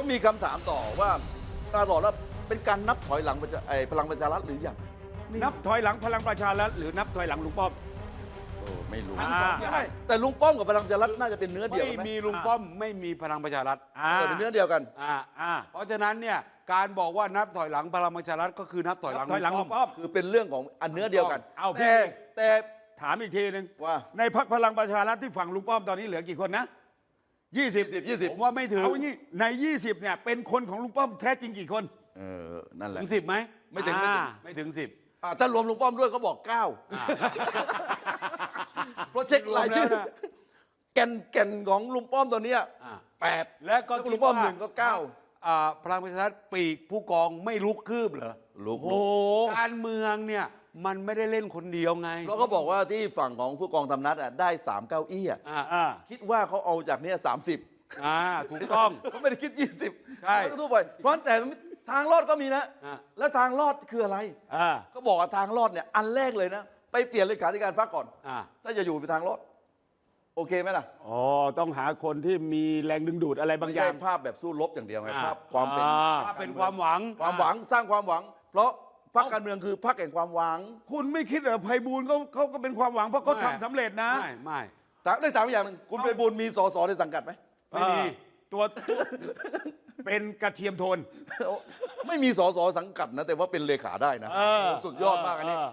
ก็มีคำถามต่อว่าตลอดแล้วเป็นการนับถอยหลังประชาไอ้พลังประชารัฐหรือยังนับถอยหลังพลังประชารัฐหรือนับถอยหลังลุงป้อม โอ้ไม่รู้ทั้งสองอย่าง ใช่แต่ลุงป้อมกับพลังประชารัฐน่าจะเป็นเนื้อเดียวไม่กันไหมมีลุงป้อมไม่มีพลังประชารัฐอ่าเออเป็นเนื้อเดียวกัน อ่าอ่าเพราะฉะนั้นเนี่ยการบอกว่านับถอยหลังพลังประชารัฐก็คือนับถอยหลังนับถอยหลังลุงป้อม คือเป็นเรื่องของอันเนื้อเดียวกันเอาพี่ แต่แต่ ถามอีกทีหนึ่งว่า ในพักพลังประชารัฐที่ฝั่งลุงป้อมตอนนี้เหลือกี่คนนะ ยี่สิบสิบยี่สิบผมว่าไม่ถึงเอางี้ใน 20เนี่ยเป็นคนของลุงป้อมแท้จริงกี่คน เออ นั่นแหละถึงสิบไหมไม่ถึง ไม่ถึงอ่า ไม่ถึงสิบ อ่าถ้ารวมลุงป้อมด้วยก็บอกเก้าเพราะเช็ครายชื่อรวมแล้วนะ แก่นแก่นของลุงป้อมตอนเนี้ยอ่าแปด และก็แล้วลุงป้อมหนึ่งก็เก้า อ่าพลังประชารัฐปีกผู้กองไม่ลุกคืบเหรอลุกโอ้โห การเมืองเนี่ย มันไม่ได้เล่นคนเดียวไงแล้วก็บอกว่าที่ฝั่งของผู้กองทำนัดอะได้สามเก้าอี้อะอ่าอ่าคิดว่าเขาเอาจากเนี้ยสามสิบอ่าถูกต้อง เขาไม่ได้คิดยี่สิบใช่ทั่วไปเพราะแต่ทางรอดก็มีนะ อะ แล้วทางรอดคืออะไร อ่า ก็บอกว่าทางรอดเนี่ยอันแรกเลยนะ ไปเปลี่ยนเลขาธิการพรรคก่อน อ่า ถ้าจะอยู่เป็นทางรอด โอเคไหมล่ะอ๋อ ต้องหาคนที่มีแรงดึงดูดอะไรบางไม่อใช่ย่าง ภาพแบบสู้รบอย่างเดียวไงอ่า ภาพความเป็นอ่า ถ้าเป็นความหวัง ความหวังสร้างความหวัง เพราะ พรรคการเมืองคือพรรคแห่งความหวังคุณไม่คิดเหรอไพบูลย์เขาเขาก็เป็นความหวังเพราะเขาไม่ ทำสำเร็จนะ ไม่ไม่ ถามได้ถามอีกอย่างหนึ่งคุณไปบูลย์มีสสในสังกัดไหม ไม่มีอ่าตัวเป็นกระเทียมโทน ไม่มีสสสังกัดนะ แต่ว่าเป็นเลขาได้นะเออสุดยอดมากอันนี้ เออ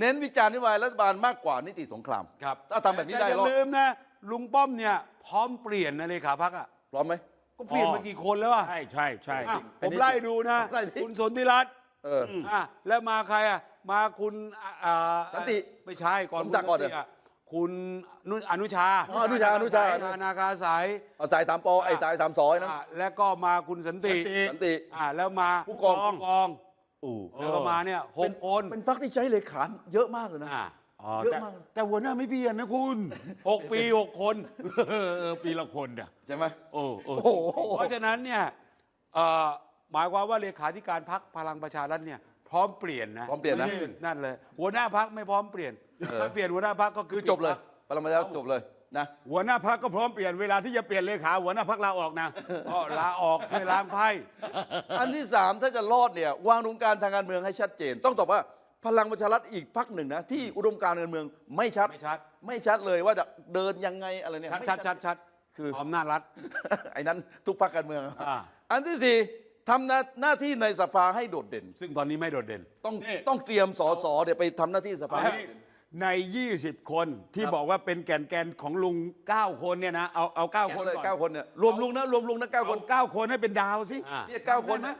เน้นวิจารณ์นโยบายรัฐบาลมากกว่านิติสงครามครับถ้าทำแบบนี้ได้ต่อย่ารอดลืมนะ ลุงป้อมเนี่ย พร้อมเปลี่ยนนะเลขาพักอะ พร้อมไหม ก็เปลี่ยนมากี่คนแล้วอะใช่ใช่ใช่ อะอัผนมนี้ไล่ดูนะ ไล่ดิ คุณสนธิรัตน์ เออ อะแล้วมาใครอะมาคุณอะอ่าสันติไม่ใช่ก่อนสมศักดิ์ก่อนคุณสัะคุณนุอนุชาอ๋ออนุชาอนุชาอนาคาสาย เอาสายสามปอไอ้สายสามซอยนะ อะแล้วก็มาคุณสันติสันติอะแล้วมาผู้กอง ผู้กองอู้แล้วก็มาเนี่ยหกคนเป็นพรรคที่ใช้เลขาเยอะมากเลยนะ อะอ๋อเยอะแต่มาก แต่หัวหน้าไม่เปลี่ยนนะคุณ หกปีหกคน เออเออปีละคนเนี่ยใช่ไหมโอ้โอ้โอ้โห เพราะฉะนั้นเนี่ยเอ่อ หมายความว่าเลขาธิการพักพลังประชารัฐเนี่ยพร้อมเปลี่ยนนะพร้อมเปลี่ยนนะไได้นั่นเลย หัวหน้าพักไม่พร้อมเปลี่ยนถ้าเปลี่ยนหัวหน้าพักก็คืคืออจบเลยพลังประชารัฐจบเลยนะ หัวหน้าพักก็พร้อมเปลี่ยนเวลาที่จะเปลี่ยนเลขาหัวหน้าพักลาออกนะ ก็ลาออกเพื่อล้างไพ่อันที่สามถ้าจะรอดเนี่ยวางอุดมการณ์ทางการเมืองให้ชัดเจน ต้องตอบว่าพลังประชารัฐอีกพรรคหนึ่งนะ ที่อุดมการณ์การเมืองไม่ชัด ไม่ชัดไม่ชัดเลยว่าจะเดินยังไงอะไรเนี่ยชัดไม่ชัดชัดชัดคืออำนาจรัฐ ไอ้นั้นทุกพรรคการเมือง อ่า อันที่สี่ ทำหน้าหน้าที่ในสภาให้โดดเด่น ซึ่งตอนนี้ไม่โดดเด่น ต้องนี่ ต้องเตรียมสสเดี๋ยวไปทำหน้าที่สภาอันนี้ใน 20 คนที่ครับ บอกว่าเป็นแกนแกนของลุง 9 คนเนี่ยนะเอาเอาเก้าคคนนเลยก่อนเก้าคนเนี่ยรวมลุงนะรวมลุงนะเก้าคเอานเก้าคนให้เป็นดาวสิ อ่าเนี่ยเก้าคนนะ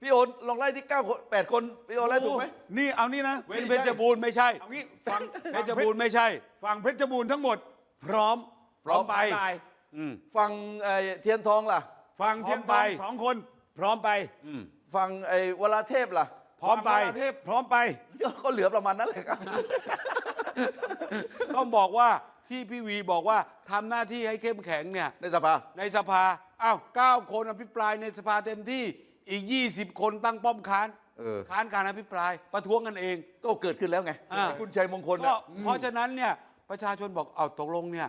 พี่โอนลองไล่ที่เก้าคนแปดคนพี่โอนไล่ถูกไหม นี่เอานี่นะเว้นเพชรบูรณ์ไม่ใช่ เอางี้ฟังเพชรบูรณ์ไม่ใช่ฝั่งเพชรบูรณ์ทั้งหมด พร้อมพร้อมไป ตายอืม ฝั่งไอ้เทียนทองล่ะฝั่งเทียนพร้ทออมงไปสองคน พร้อมไปอืมฝั่งไอ้วราเทพล่ะ พร้อมไป ฝั่งประเทศพร้อมไป ก็เหลือประมาณนั้นเลยครับ ต้องบอกว่าที่พี่วีบอกว่าทำหน้าที่ให้เข้มแข็งเนี่ย ในสภา ในสภาอ้าวเก้าคนอภิปรายในสภาเต็มที่อีก 20 คนตั้งป้อมค้านเออ ค้านการอภิปรายประท้วงกันเอง ก็เกิดขึ้นแล้วไง อ่า คุณชัยมงคลก็น่ะเพราะฉะนั้นเนี่ยประชาชนบอกเอาตกลงเนี่ย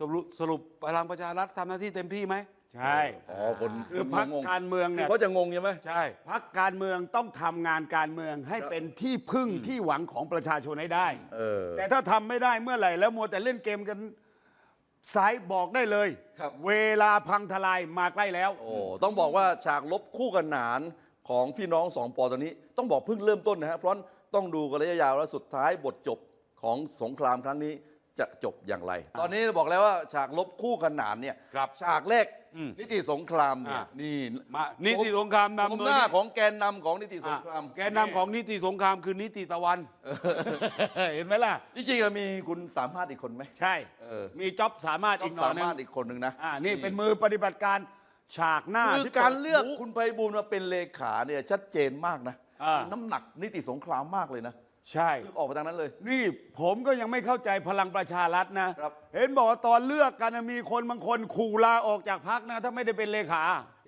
สรุปสรุปพลังประชารัฐทำหน้าที่เต็มที่ไหม ใช่อ๋อคนคือพักงงการเมืองเนี่ยเขาจะงงใช่ไหมใช่พักการเมืองต้องทำงานการเมืองให้เป็นที่พึ่งที่หวังของประชาชนให้ได้ เออ แต่ถ้าทำไม่ได้เมื่อไหร่ แล้วมัวแต่เล่นเกมกันสายบอกได้เลย ครับ เวลาพังทลายมาใกล้แล้ว โอ้ต้องบอกว่าฉากลบคู่กันหนานของพี่น้องสองปอตอนนี้ ต้องบอกเพิ่งเริ่มต้นนะฮะเพราะต้องดูกันระยะยาวแล้วสุดท้ายบทจบของสงครามครั้งนี้จะจบอย่างไร ตอนนี้บอกแล้วว่าฉากลบคู่กันหนานเนี่ยครับ ฉากแรกอืมนิติสงครามเนี่ยอ่านี่มานิติสงครามนำนำโดหยน้าของแกนนำของนิติสอะงคราม แกนนำของนิติสงครามคือนิติตะวัน เห็นไหมล่ะ จริงๆอะมีคุณสามารถอีกคนไหม ใช่ เออ มีจ็อบสามารถต้อีอกงหน่อสายหนึงมารถอีกคนหนึ่งนะอ่านี่เป็นมือปฏิบัติการฉากหน้าคือที่การเลือกปิดหูคุณไพบูลย์มาเป็นเลขาเนี่ยชัดเจนมากนะอ่า น้ำหนักนิติสงครามมากเลยนะ ใช่คือออกไปทางนั้นเลย นี่ผมก็ยังไม่เข้าใจพลังประชารัฐนะ ครับ เห็นบอกว่าตอนเลือกกันนะมีคนบางคนขู่ลาออกจากพักนะ ถ้าไม่ได้เป็นเลขา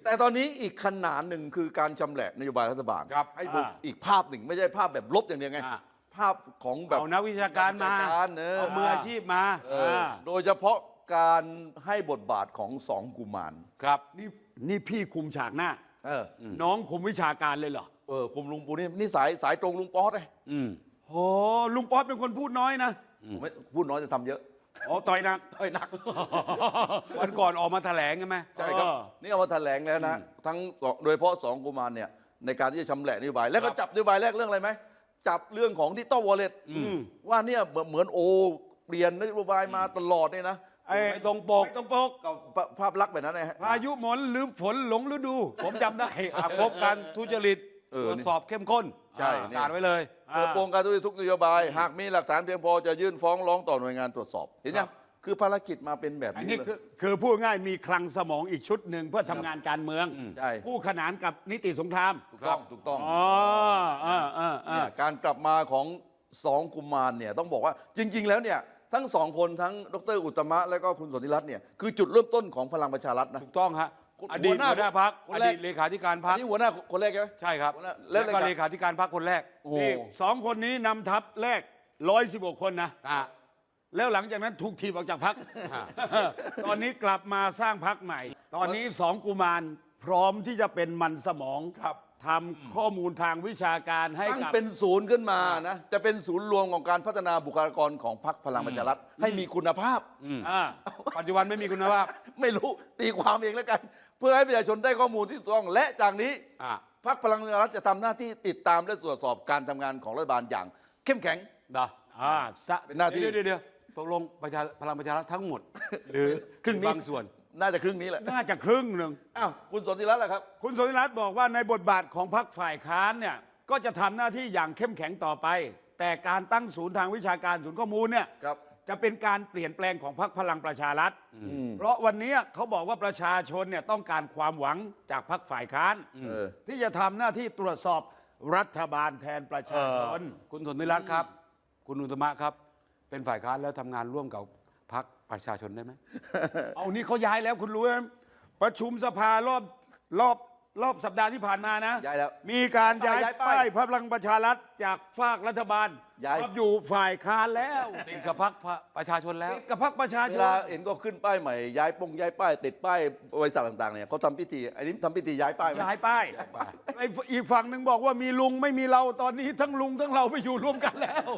แต่ตอนนี้อีกขนาดหนึ่งคือการชำแหละนโยบายรัฐบาลครับให้ดูอ่าอีกภาพหนึ่งไม่ใช่ภาพแบบลบอย่างเดียวไง อ่า ภาพของแบบเอานักวิชาการมานักวิชการเออเอามืออาชีพมาเออโดยเฉพาะการให้บทบาทของสองกุมารครับ นี่นี่พี่คุมฉากหน้า เออน้องคุมวิชาการเลยเหรอ เออคุมลุงปูนี่นี่สายสายตรงลุงป๊อตเลยอืม โอ้ลุงป๊อตเป็นคนพูดน้อยนะผมไม่พูดน้อยจะทำเยอะอ๋อต่อยหนัก ต่อยหนัก วันก่อนออกมาแถลงใช่ไหมใช่ครับ เออ นี่เอามาแถลงแล้วนะ ทั้งสองโดยเฉพาะสองกุมารเนี่ยในการที่จะชำแหละนโยบาย แล้วก็จับนโยบายแรกเรื่องอะไรไหม จับเรื่องของดิจิตอลวอลเล็ตว่าเนี่ยเหมือนเหมือนโอ เปลี่ยนนโยบายมาตลอดเนี่ยนะไอ้ไม่ตรงปก ไม่ตรงปกก็ภาภาพลักษณ์แบบนั้นนะฮะ พายุหมนหรือฝนหลงฤดู ผมจำได้หากพบการทุจริตเออตรวจสอบเข้มข้นใช่ ประกาศไว้เลย เปิดโปงการทุจริตทุกนโยบาย หากมีหลักฐานเพียงพอจะยื่นฟ้องร้องต่อหน่วยงานตรวจสอบ เห็นยังคือภารกิจมาเป็นแบบอันนี้นี้เลยคือคือพูดง่ายมีคลังสมองอีกชุดหนึ่งเพื่อทำงานการเมืองใช่ คู่ขนานกับนิติสงครามถูกต้องถูกต้องอ๋ออ่าอ่าอ่าเนี่ยการกลับมาของสองกุมารเนี่ยต้องบอกว่าจริง ๆ แล้วเนี่ยทั้งสองคนทั้งดรอุตตมะและก็คุณสนธิรัตน์เนี่ยคือจุดเริ่มต้นของพลังประชารัฐนะ ถูกต้องฮะคุณ อดีตหัวหน้าหัวหน้าพักคนอแรกดีตเลขาธิการอัพันกนี้หัวหน้าคนแรกใช่ไหมใช่ครับหัวหน้าแล้แล้ววก็เลเลขาขาธิการพักคนแรกโอ้โหนี่สองคนนี้นำทัพแรกร้อยสิบกคนนะอะแล้วหลังจากนั้นถูกทีบออกจากพัก ตอนนี้กลับมาสร้างพักใหม่ ตอนนี้สองกุมารพร้อมที่จะเป็นมันสมองครับ ทำข้อมูลทางวิชาการให้ตั้งกับ เป็นศูนย์ขึ้นมานะจะเป็นศูนย์รวมของการพัฒนาบุคลากรของพรรคพลังประชารัฐให้มีคุณภาพ อ่า ปัจจุบันไม่มีคุณภาพไม่รู้ตีความเองแล้วกัน เพื่อให้ประชาชนได้ข้อมูลที่ถูกต้องและจากนี้ อะพรรคพลังประชารัฐจะทำหน้าที่ติดตามและตรวจสอบการทำงานของรัฐบาลอย่าง เข้มแข็ง นะอ่าสะเป็นหน้าที่ เดี๋ยวเดี๋ยวเดี๋ยวตกลงประชาพลังประชารัฐทั้งหมด หรือครึ่งนี้ บางส่วน น่าจะครึ่งนี้แหละน่าจะครึ่งหนึ่ง อ้าวคุณสนธิรัตน์ล่ะครับ คุณสนธิรัตน์บอกว่าในบทบาทของพรรคฝ่ายค้านเนี่ยก็จะทำหน้าที่อย่างเข้มแข็งต่อไป แต่การตั้งศูนย์ทางวิชาการศูนย์ข้อมูลเนี่ยครับ จะเป็นการเปลี่ยนแปลงของพรรคพลังประชารัฐ เพราะวันนี้เขาบอกว่าประชาชนเนี่ยต้องการความหวังจากพรรคฝ่ายค้าน เออ ที่จะทำหน้าที่ตรวจสอบรัฐบาลแทนประชาชน คุณสนธิรัตน์ครับ คุณอุตมะครับ เป็นฝ่ายค้านแล้วทำงานร่วมกับ พรรคประชาชนได้ไหมเอานี่เขาย้ายแล้วคุณรู้ไหมประชุมสภารอบรอบรอบสัปดาห์ที่ผ่านมานะย้ายแล้วมีการย้ายย้ายป้าย ป้ายพลังประชารัฐจากฝากรัฐบาลย้าย มาอยู่ฝ่ายค้านแล้วติดกับพรรคประชาชนแล้ว ติดกับพรรคประชาเวชนลาเห็นก็ขึ้นป้ายใหม่ย้ายปงย้ายป้ายติดป้ายบริษัทต่างๆเนี่ยเขาทำพิธีอันนี้ทำพิธีย้ายป้ายไหม ย้ายป้ายไอ้อีกฝั่งหนึ่งบอกว่ามีลุงไม่มีเราตอนนี้ทั้งลุงทั้งเราไปอยู่ร่วมกันแล้ว